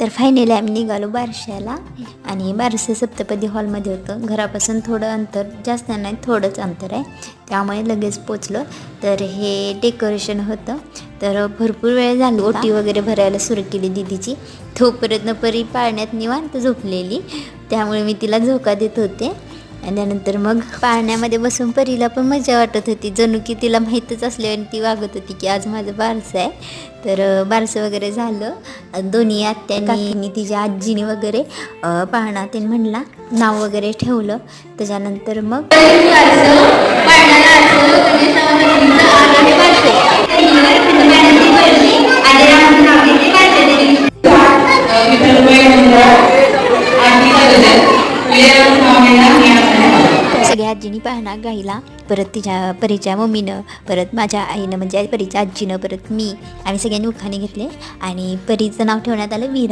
तर फायनली आम्ही निघालो बारशाला. आणि बारसे सप्तपदी हॉलमध्ये होतं. घरापासून थोडं अंतर जास्त नाही थोडंच अंतर आहे. त्यामुळे लगेच पोचलो तर हे डेकोरेशन होतं. तर भरपूर वेळ झाली ओटी वगैरे भरायला सुरू केली दिदीची. तोपर्यंत परी पाळण्यात निवांत झोपलेली. त्यामुळे मी तिला झोका देत होते. आणि त्यानंतर मग पाळण्यामध्ये बसून परीला पण मजा वाटत होती. जणू की तिला माहीतच असल्याने ती वागत होती की आज माझं बारसं आहे. तर बारसं वगैरे झालं. दोन्ही आत्यांनी तिच्या आजीने वगैरे पाळणा ते म्हणला नाव वगैरे ठेवलं. त्याच्यानंतर मग सगळ्या आजीनी पाहणा गायला परत तिच्या परीच्या मम्मीनं परत माझ्या आईनं म्हणजे परीच्या आजीनं परत मी आम्ही सगळ्यांनी उखाणे घेतले आणि परीचं नाव ठेवण्यात आलं वीरा.